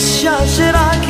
wish should I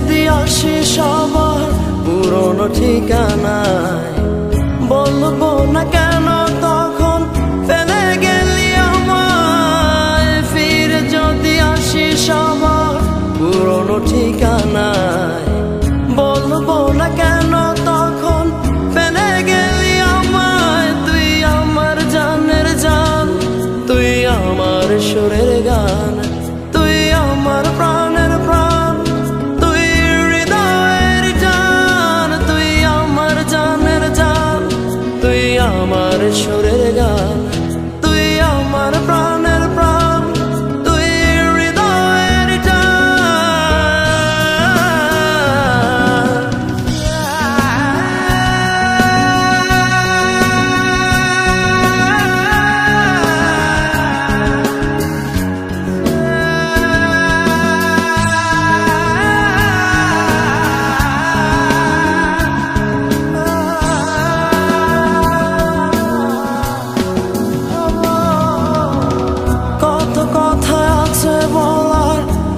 যদি আসিস আমার পুরনো ঠিকানায়, বলব না কেন তখন ফেলে গেলি আমায়। ফিরে যদি আসিস আমার পুরনো ঠিকানায়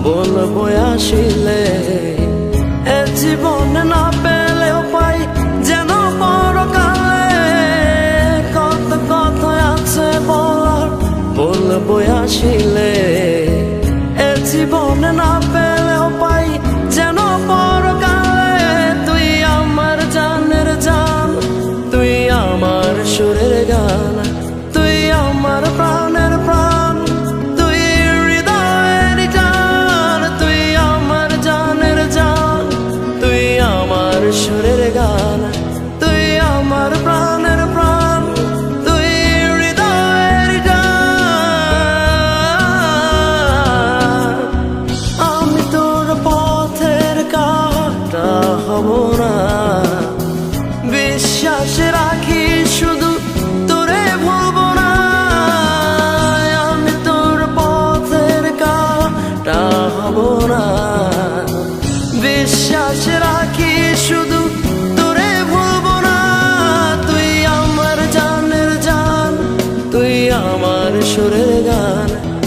বলব আসিলে এ জীবন না পেলেও পাই যেন পরকালে। কত কথা আছে বলার বলব আসিলে গান done